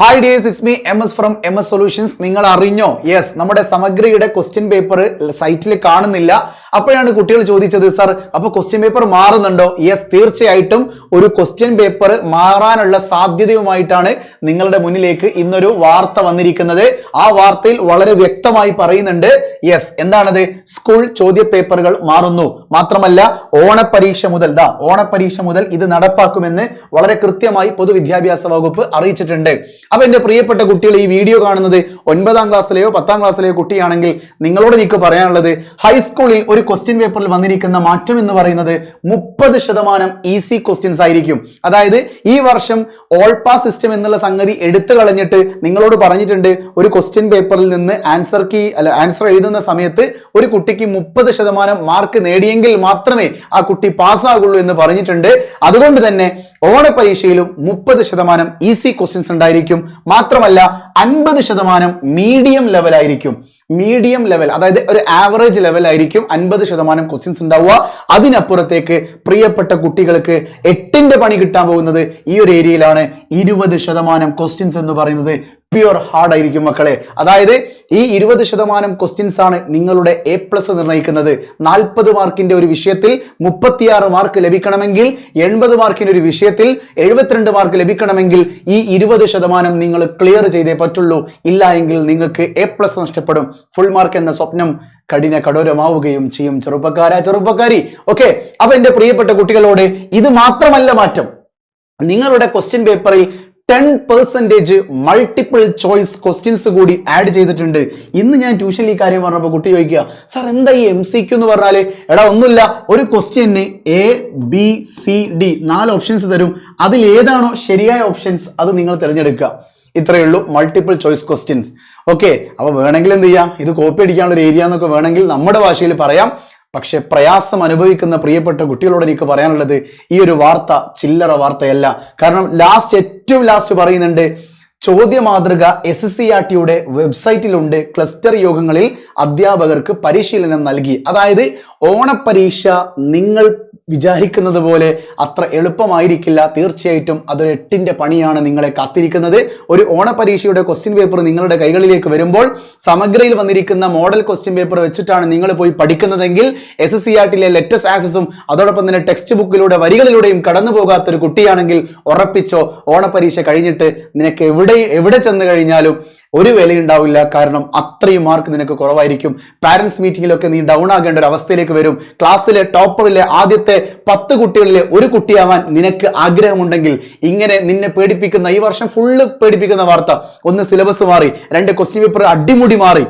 Hi this is me M S from M S solutions നിങ്ങൾ അറിഞ്ഞോ? Yes നമ്മുടെ സമഗ്രയുടെ question paper സൈറ്റിൽ കാണുന്നില്ല. അപ്പോഴാണ് കുട്ടികൾ ചോദിച്ചത് സർ അപ്പൊ ക്വസ്റ്റ്യൻ പേപ്പർ മാറുന്നുണ്ടോ? യെസ് തീർച്ചയായിട്ടും ഒരു ക്വസ്റ്റ്യൻ പേപ്പർ മാറാനുള്ള സാധ്യതയുമായിട്ടാണ് നിങ്ങളുടെ മുന്നിലേക്ക് ഇന്നൊരു വാർത്ത വന്നിരിക്കുന്നത്. ആ വാർത്തയിൽ വളരെ വ്യക്തമായി പറയുന്നുണ്ട്. യെസ് എന്താണത്? സ്കൂൾ ചോദ്യപേപ്പറുകൾ മാറുന്നു. മാത്രമല്ല ഓണപരീക്ഷ മുതൽ ദാ ഓണപരീക്ഷ മുതൽ ഇത് നടപ്പാക്കുമെന്ന് വളരെ കൃത്യമായി പൊതുവിദ്യാഭ്യാസ വകുപ്പ് അറിയിച്ചിട്ടുണ്ട്. അപ്പൊ എന്റെ പ്രിയപ്പെട്ട കുട്ടികൾ ഈ വീഡിയോ കാണുന്നത് ഒൻപതാം ക്ലാസ്സിലെയോ പത്താം ക്ലാസ്സിലെയോ കുട്ടിയാണെങ്കിൽ നിങ്ങളോട് എനിക്ക് പറയാനുള്ളത് ഹൈസ്കൂളിൽ ഒരു ക്വസ്റ്റ്യൻ പേപ്പറിൽ വന്നിരിക്കുന്ന മാറ്റം എന്ന് പറയുന്നത് മുപ്പത് ശതമാനം ഈസി ക്വസ്റ്റ്യൻസ് ആയിരിക്കും. അതായത് ഈ വർഷം ഓൾ പാസ് സിസ്റ്റം എന്നുള്ള സംഗതി എടുത്തു കളഞ്ഞിട്ട് നിങ്ങളോട് പറഞ്ഞിട്ടുണ്ട് ഒരു ക്വസ്റ്റ്യൻ പേപ്പറിൽ നിന്ന് ആൻസർ കീ അല്ല ആൻസർ എഴുതുന്ന സമയത്ത് ഒരു കുട്ടിക്ക് മുപ്പത് ശതമാനം മാർക്ക് നേടിയെങ്കിൽ മാത്രമേ ആ കുട്ടി പാസ്സാകുള്ളൂ എന്ന് പറഞ്ഞിട്ടുണ്ട്. അതുകൊണ്ട് തന്നെ ഓണ പരീക്ഷയിലും മുപ്പത് ശതമാനം ഈസി ക്വസ്റ്റ്യൻസ് ഉണ്ടായിരിക്കും. മാത്രമല്ല അൻപത് ശതമാനം മീഡിയം ലെവൽ ആയിരിക്കും. മീഡിയം ലെവൽ അതായത് ഒരു ആവറേജ് ലെവൽ ആയിരിക്കും അൻപത് ശതമാനം ക്വസ്റ്റ്യൻസ് ഉണ്ടാവുക. അതിനപ്പുറത്തേക്ക് പ്രിയപ്പെട്ട കുട്ടികൾക്ക് എട്ടിന്റെ പണി കിട്ടാൻ പോകുന്നത് ഈ ഒരു ഏരിയയിലാണ് ഇരുപത് ശതമാനം ക്വസ്റ്റ്യൻസ് എന്ന് പറയുന്നത് പ്യുവർ ഹാർഡ് ആയിരിക്കും മക്കളെ. അതായത് ഈ ഇരുപത് ശതമാനം ക്വസ്റ്റ്യൻസ് ആണ് നിങ്ങളുടെ എ പ്ലസ് നിർണയിക്കുന്നത്. നാൽപ്പത് മാർക്കിന്റെ ഒരു വിഷയത്തിൽ മുപ്പത്തിയാറ് മാർക്ക് ലഭിക്കണമെങ്കിൽ എൺപത് മാർക്കിന്റെ ഒരു വിഷയത്തിൽ എഴുപത്തിരണ്ട് മാർക്ക് ലഭിക്കണമെങ്കിൽ ഈ ഇരുപത് ശതമാനം നിങ്ങൾ ക്ലിയർ ചെയ്തേ പറ്റുള്ളൂ. ഇല്ല എങ്കിൽ നിങ്ങൾക്ക് എ പ്ലസ് നഷ്ടപ്പെടും. ഫുൾ മാർക്ക് എന്ന സ്വപ്നം കഠിന കഠോരമാവുകയും ചെയ്യും. ചെറുപ്പക്കാര ചെറുപ്പക്കാരി. ഓക്കെ അപ്പൊ എന്റെ പ്രിയപ്പെട്ട കുട്ടികളോട് ഇത് മാത്രമല്ല മാറ്റം. നിങ്ങളുടെ ക്വസ്റ്റ്യൻ പേപ്പറിൽ ten percentage multiple choice questions കൂടി ആഡ് ചെയ്തിട്ടുണ്ട്. ഇന്ന് ഞാൻ ട്യൂഷനിൽ ഈ കാര്യം പറഞ്ഞപ്പോൾ കുട്ടി ചോദിക്കുക സാർ എന്താ ഈ എം സി ക്യു എന്ന് പറഞ്ഞാൽ എടാ ഒന്നുമില്ല. ഒരു ക്വസ്റ്റ്യന് എ ബി സി ഡി നാല് ഓപ്ഷൻസ് തരും. അതിൽ ഏതാണോ ശരിയായ ഓപ്ഷൻസ് അത് നിങ്ങൾ തിരഞ്ഞെടുക്കുക. ഇത്രയേ ഉള്ളൂ മൾട്ടിപ്പിൾ ചോയ്സ് ക്വസ്റ്റ്യൻസ്. ഓക്കെ അപ്പോൾ വേണമെങ്കിൽ എന്ത് ചെയ്യാം? ഇത് കോപ്പി അടിക്കാനുള്ള ഒരു ഏരിയ എന്നൊക്കെ വേണമെങ്കിൽ നമ്മുടെ ഭാഷയിൽ പറയാം. പക്ഷെ പ്രയാസം അനുഭവിക്കുന്ന പ്രിയപ്പെട്ട കുട്ടികളോട് എനിക്ക് പറയാനുള്ളത് ഈ ഒരു വാർത്ത ചില്ലറ വാർത്തയല്ല. കാരണം ലാസ്റ്റ് ഏറ്റവും ലാസ്റ്റ് പറയുന്നുണ്ട് ചോദ്യ മാതൃക എസ് സി ആർ ടിയുടെ വെബ്സൈറ്റിലുണ്ട് ക്ലസ്റ്റർ യോഗങ്ങളിൽ അധ്യാപകർക്ക് പരിശീലനം നൽകി. അതായത് ഓണപ്പരീക്ഷ നിങ്ങൾ വിചാരിക്കുന്നത് പോലെ അത്ര എളുപ്പമായിരിക്കില്ല. തീർച്ചയായിട്ടും അതൊരു എട്ടിന്റെ പണിയാണ് നിങ്ങളെ കാത്തിരിക്കുന്നത്. ഒരു ഓണപരീക്ഷയുടെ ക്വസ്റ്റ്യൻ പേപ്പർ നിങ്ങളുടെ കൈകളിലേക്ക് വരുമ്പോൾ സമഗ്രയിൽ വന്നിരിക്കുന്ന മോഡൽ ക്വസ്റ്റ്യൻ പേപ്പർ വെച്ചിട്ടാണ് നിങ്ങൾ പോയി പഠിക്കുന്നതെങ്കിൽ എസ് എസ് സി ആർ ടിയിലെ ലെറ്റസ് ആസസും അതോടൊപ്പം തന്നെ ടെക്സ്റ്റ് ബുക്കിലൂടെ വരികളിലൂടെയും കടന്നു പോകാത്തൊരു കുട്ടിയാണെങ്കിൽ ഉറപ്പിച്ചോ ഓണപരീക്ഷ കഴിഞ്ഞിട്ട് നിനക്ക് എവിടെ എവിടെ എവിടെ ചെന്ന് കഴിഞ്ഞാലും ഒരു വിലയുണ്ടാവില്ല. കാരണം അത്രയും മാർക്ക് നിനക്ക് കുറവായിരിക്കും. പാരന്റ്സ് മീറ്റിംഗിലൊക്കെ നീ ഡൗൺ ആകേണ്ട ഒരു അവസ്ഥയിലേക്ക് വരും. ക്ലാസ്സിലെ ടോപ്പറിലെ ആദ്യത്തെ പത്ത് കുട്ടികളിലെ ഒരു കുട്ടിയാവാൻ നിനക്ക് ആഗ്രഹമുണ്ടെങ്കിൽ ഇങ്ങനെ നിന്നെ പേടിപ്പിക്കുന്ന ഈ വർഷം ഫുള്ള് പേടിപ്പിക്കുന്ന വാർത്ത. ഒന്ന് സിലബസ് മാറി രണ്ട് ക്വസ്റ്റ്യൻ പേപ്പർ അടിമുടി മാറി.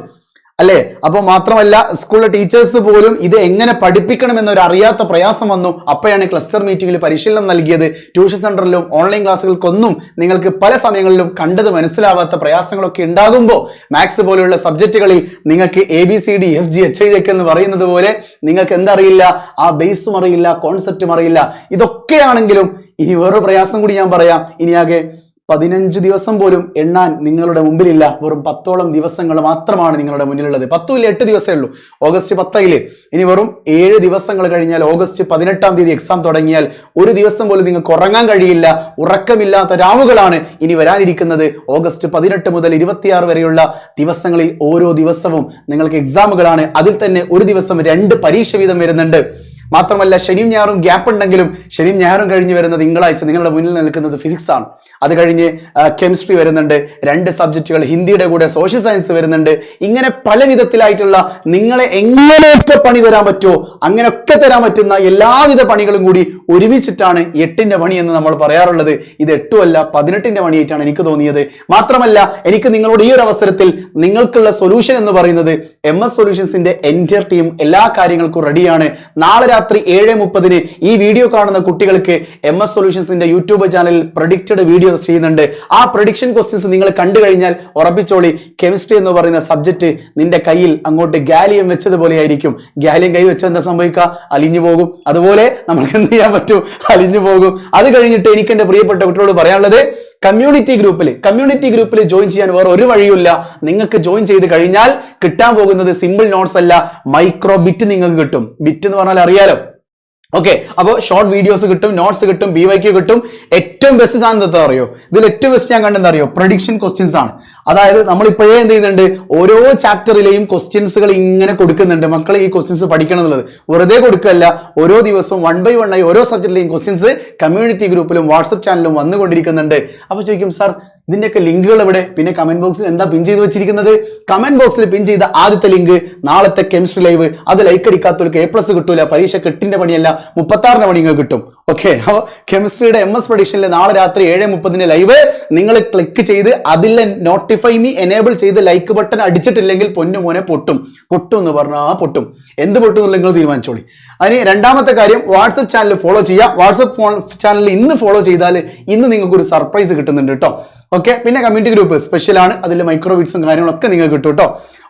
അല്ലേ? അപ്പൊ മാത്രമല്ല സ്കൂളിലെ ടീച്ചേഴ്സ് പോലും ഇത് എങ്ങനെ പഠിപ്പിക്കണം എന്നൊരു അറിയാത്ത പ്രയാസം വന്നു. അപ്പോഴാണ് ക്ലസ്റ്റർ മീറ്റിംഗിൽ പരിശീലനം നൽകിയത്. ട്യൂഷൻ സെന്ററിലും ഓൺലൈൻ ക്ലാസ്സുകൾക്കൊന്നും നിങ്ങൾക്ക് പല സമയങ്ങളിലും കണ്ടത് മനസ്സിലാവാത്ത പ്രയാസങ്ങളൊക്കെ ഉണ്ടാകുമ്പോൾ മാത്സ് പോലെയുള്ള സബ്ജക്റ്റുകളിൽ നിങ്ങൾക്ക് A B C D F G H I ഒക്കെ എന്ന് പറയുന്നത് പോലെ നിങ്ങൾക്ക് എന്തറിയില്ല? ആ ബേസും അറിയില്ല കോൺസെപ്റ്റും അറിയില്ല. ഇതൊക്കെയാണെങ്കിലും ഇനി വേറൊരു പ്രയാസം കൂടി ഞാൻ പറയാം. ഇനി ആകെ പതിനഞ്ച് ദിവസം പോലും എണ്ണാൻ നിങ്ങളുടെ മുമ്പിലില്ല. വെറും പത്തോളം ദിവസങ്ങൾ മാത്രമാണ് നിങ്ങളുടെ മുന്നിലുള്ളത്. പത്തുമില്ല എട്ട് ദിവസമേ ഉള്ളൂ. ഓഗസ്റ്റ് പത്തയിൽ ഇനി വെറും ഏഴ് ദിവസങ്ങൾ കഴിഞ്ഞാൽ ഓഗസ്റ്റ് പതിനെട്ടാം തീയതി എക്സാം തുടങ്ങിയാൽ ഒരു ദിവസം പോലും നിങ്ങൾക്ക് ഉറങ്ങാൻ കഴിയില്ല ഉറക്കമില്ലാത്ത രാവുകളാണ് ഇനി വരാനിരിക്കുന്നത്. ഓഗസ്റ്റ് പതിനെട്ട് മുതൽ ഇരുപത്തിയാറ് വരെയുള്ള ദിവസങ്ങളിൽ ഓരോ ദിവസവും നിങ്ങൾക്ക് എക്സാമുകളാണ് അതിൽ തന്നെ ഒരു ദിവസം രണ്ട് പരീക്ഷ വീതം വരുന്നുണ്ട്. മാത്രമല്ല ശനിയും ഞായറും ഗ്യാപ്പ് ഉണ്ടെങ്കിലും ശനിയും ഞായറും കഴിഞ്ഞ് വരുന്ന തിങ്കളാഴ്ച നിങ്ങളുടെ മുന്നിൽ നിൽക്കുന്നത് ഫിസിക്സ് ആണ്. അത് കഴിഞ്ഞ് കെമിസ്ട്രി വരുന്നുണ്ട്. രണ്ട് സബ്ജക്റ്റുകൾ ഹിന്ദിയുടെ കൂടെ സോഷ്യൽ സയൻസ് വരുന്നുണ്ട്. ഇങ്ങനെ പല വിധത്തിലായിട്ടുള്ള നിങ്ങളെ എങ്ങനെയൊക്കെ പണി തരാൻ പറ്റുമോ അങ്ങനെയൊക്കെ തരാൻ പറ്റുന്ന എല്ലാവിധ പണികളും കൂടി ഒരുമിച്ചിട്ടാണ് എട്ടിന്റെ പണി എന്ന് നമ്മൾ പറയാറുള്ളത്. ഇത് എട്ടുമല്ല പതിനെട്ടിന്റെ പണിയായിട്ടാണ് എനിക്ക് തോന്നിയത്. മാത്രമല്ല എനിക്ക് നിങ്ങളോട് ഈ ഒരു അവസരത്തിൽ നിങ്ങൾക്കുള്ള സൊല്യൂഷൻ എന്ന് പറയുന്നത് എം എസ് സൊല്യൂഷൻസിന്റെ എന്റിയർ ടീം എല്ലാ കാര്യങ്ങൾക്കും റെഡിയാണ് നാളെ രാത്രി ഏഴ് മുപ്പതിന് ഈ വീഡിയോ കാണുന്ന കുട്ടികൾക്ക് എം എസ് സൊല്യൂഷൻസിന്റെ യൂട്യൂബ് ചാനലിൽ പ്രൊഡിക്റ്റഡ് വീഡിയോസ് ചെയ്യുന്നുണ്ട്. ആ പ്രൊഡിക്ഷൻ ക്വസ്റ്റ്യൻസ് നിങ്ങൾ കണ്ടു കഴിഞ്ഞാൽ ഉറപ്പിച്ചോളി. കെമിസ്ട്രി എന്ന് പറയുന്ന സബ്ജക്ട് നിന്റെ കയ്യിൽ അങ്ങോട്ട് ഗാലിയം വെച്ചതുപോലെ ആയിരിക്കും. ഗാലിയം കൈ വെച്ചാൽ എന്താ സംഭവിക്കുക? അലിഞ്ഞു പോകും. അതുപോലെ നമുക്ക് എന്ത് ചെയ്യാൻ പറ്റും? അലിഞ്ഞു പോകും. അത് കഴിഞ്ഞിട്ട് എനിക്ക് എന്റെ പ്രിയപ്പെട്ട കുട്ടികളോട് പറയാനുള്ളത് കമ്മ്യൂണിറ്റി ഗ്രൂപ്പിൽ കമ്മ്യൂണിറ്റി ഗ്രൂപ്പിൽ ജോയിൻ ചെയ്യാൻ വേറെ ഒരു വഴിയുമില്ല. നിങ്ങൾക്ക് ജോയിൻ ചെയ്ത് കഴിഞ്ഞാൽ കിട്ടാൻ പോകുന്നത് സിമ്പിൾ നോട്ട്സ് അല്ല മൈക്രോ ബിറ്റ് നിങ്ങൾക്ക് കിട്ടും. ബിറ്റ് എന്ന് പറഞ്ഞാൽ അറിയാലോ. ഓക്കെ അപ്പോൾ ഷോർട്ട് വീഡിയോസ് കിട്ടും നോട്ട്സ് കിട്ടും ബി വൈക്ക് കിട്ടും. ഏറ്റവും ബെസ്റ്റ് സാധനം എന്താ അറിയോ? ഇതിൽ ഏറ്റവും ബെസ്റ്റ് ഞാൻ കണ്ടെന്താ അറിയോ? പ്രഡിക്ഷൻ ക്വസ്റ്റ്യൻസ് ആണ്. അതായത് നമ്മൾ ഇപ്പോഴേ എന്ത് ചെയ്യുന്നുണ്ട്? ഓരോ ചാപ്റ്ററിലെയും ക്വസ്റ്റ്യൻസുകൾ ഇങ്ങനെ കൊടുക്കുന്നുണ്ട്. മക്കളെ ഈ ക്വസ്റ്റ്യൻസ് പഠിക്കണം എന്നുള്ളത്. വെറുതെ കൊടുക്കല്ല. ഓരോ ദിവസവും വൺ ബൈ വൺ ആയി ഓരോ സബ്ജക്റ്റിലെയും ക്വസ്റ്റ്യൻസ് കമ്മ്യൂണിറ്റി ഗ്രൂപ്പിലും വാട്സപ്പ് ചാനലിലും വന്നുകൊണ്ടിരിക്കുന്നുണ്ട്. അപ്പോൾ ചോദിക്കും സാർ ഇതിന്റെയൊക്കെ ലിങ്കുകൾ എവിടെ? പിന്നെ കമന്റ് ബോക്സിൽ എന്താ പിൻ ചെയ്ത് വെച്ചിരിക്കുന്നത്? കമന്റ് ബോക്സിൽ പിൻ ചെയ്ത ആദ്യത്തെ ലിങ്ക് നാളത്തെ കെമിസ്ട്രി ലൈവ് അത് ലൈക്ക് അടിക്കാത്തവർക്ക് എ പ്ലസ് കിട്ടൂല. പരീക്ഷ കെട്ടിന്റെ പണിയല്ല മുപ്പത്താറിന്റെ പണി നിങ്ങൾക്ക് കിട്ടും. ഓക്കെ അപ്പോൾ കെമിസ്ട്രിയുടെ എം എസ് പ്രൊഡിക്ഷനിൽ നാളെ രാത്രി ഏഴ് മുപ്പതിന് ലൈവ് നിങ്ങൾ ക്ലിക്ക് ചെയ്ത് അതിൽ നോട്ടിഫൈ മീ എനേബിൾ ചെയ്ത് ലൈക്ക് ബട്ടൺ അടിച്ചിട്ടില്ലെങ്കിൽ പൊന്നു മോനെ പൊട്ടും. പൊട്ടും എന്ന് പറഞ്ഞാൽ പൊട്ടും. എന്ത് പൊട്ടും നിങ്ങൾ തീരുമാനിച്ചോളി. അതിന് രണ്ടാമത്തെ കാര്യം വാട്സപ്പ് ചാനൽ ഫോളോ ചെയ്യുക വാട്സപ്പ് ചാനൽ ഇന്ന് ഫോളോ ചെയ്താൽ ഇന്ന് നിങ്ങൾക്ക് ഒരു സർപ്രൈസ് കിട്ടുന്നുണ്ട് കേട്ടോ. ഓക്കെ പിന്നെ കമ്മ്യൂണിറ്റി ഗ്രൂപ്പ് സ്പെഷ്യൽ ആണ്. അതിൽ മൈക്രോ ബിറ്റ്സും കാര്യങ്ങളൊക്കെ നിങ്ങൾക്ക് കിട്ടും കേട്ടോ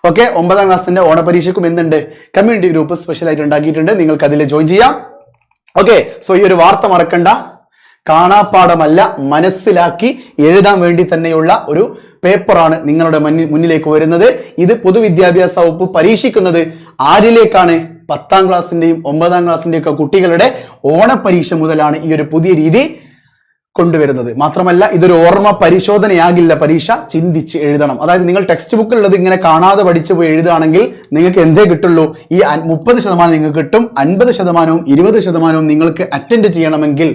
ഓക്കെ ഒമ്പതാം ക്ലാസ്സിന്റെ ഓണപരീക്ഷയ്ക്കും എന്തുണ്ട്? കമ്മ്യൂണിറ്റി ഗ്രൂപ്പ് സ്പെഷ്യൽ ആയിട്ട് ഉണ്ടാക്കിയിട്ടുണ്ട്. നിങ്ങൾക്ക് അതിൽ ജോയിൻ ചെയ്യാം. ഓക്കെ സോ ഈ ഒരു വാർത്ത മറക്കണ്ട. കാണാപ്പാടമല്ല മനസ്സിലാക്കി എഴുതാൻ വേണ്ടി തന്നെയുള്ള ഒരു പേപ്പറാണ് നിങ്ങളുടെ മുന്നിലേക്ക് വരുന്നത്. ഇത് പൊതുവിദ്യാഭ്യാസ വകുപ്പ് പരീക്ഷിക്കുന്നത് ആരിലേക്കാണ്? പത്താം ക്ലാസ്സിന്റെയും ഒമ്പതാം ക്ലാസ്സിന്റെയും ഒക്കെ കുട്ടികളുടെ ഓണപരീക്ഷ മുതലാണ് ഈ ഒരു പുതിയ രീതി. കൊണ്ടുവരുന്നത്. മാത്രമല്ല ഇതൊരു ഓർമ്മ പരിശോധനയാകില്ല പരീക്ഷ. ചിന്തിച്ച് എഴുതണം. അതായത് നിങ്ങൾ ടെക്സ്റ്റ് ബുക്കിൽ ഉള്ളത് ഇങ്ങനെ കാണാതെ പഠിച്ചു പോയി എഴുതുകയാണെങ്കിൽ നിങ്ങൾക്ക് എന്തേ കിട്ടുള്ളൂ? ഈ മുപ്പത് ശതമാനം നിങ്ങൾക്ക് കിട്ടും. അൻപത് ശതമാനവും ഇരുപത് ശതമാനവും നിങ്ങൾക്ക് അറ്റൻഡ് ചെയ്യണമെങ്കിൽ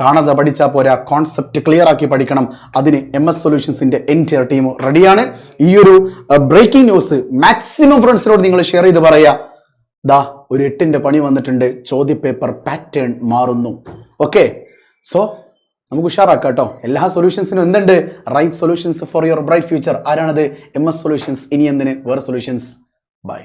കാണാതെ പഠിച്ചാൽ പോരാ. കോൺസെപ്റ്റ് ക്ലിയർ ആക്കി പഠിക്കണം. അതിന് എം എസ് സൊല്യൂഷൻസിന്റെ എന്റയർ ടീം റെഡിയാണ് ഈ ഒരു ബ്രേക്കിംഗ് ന്യൂസ് മാക്സിമം ഫ്രണ്ട്സിനോട് നിങ്ങൾ ഷെയർ ചെയ്ത് പറയാ. ദാ ഒരു എട്ടിന്റെ പണി വന്നിട്ടുണ്ട്. ചോദ്യപേപ്പർ പാറ്റേൺ മാറുന്നു. ഓക്കെ സോ നമുക്ക് ഉഷാറാക്കാം കേട്ടോ. എല്ലാ സൊല്യൂഷൻസിനും എന്തുണ്ട്? Right solutions for your bright future ആരാണത്? എം എസ് സൊല്യൂഷൻസ് ഇനി എന്തിന്? വേറെ സൊല്യൂഷൻസ് ബൈ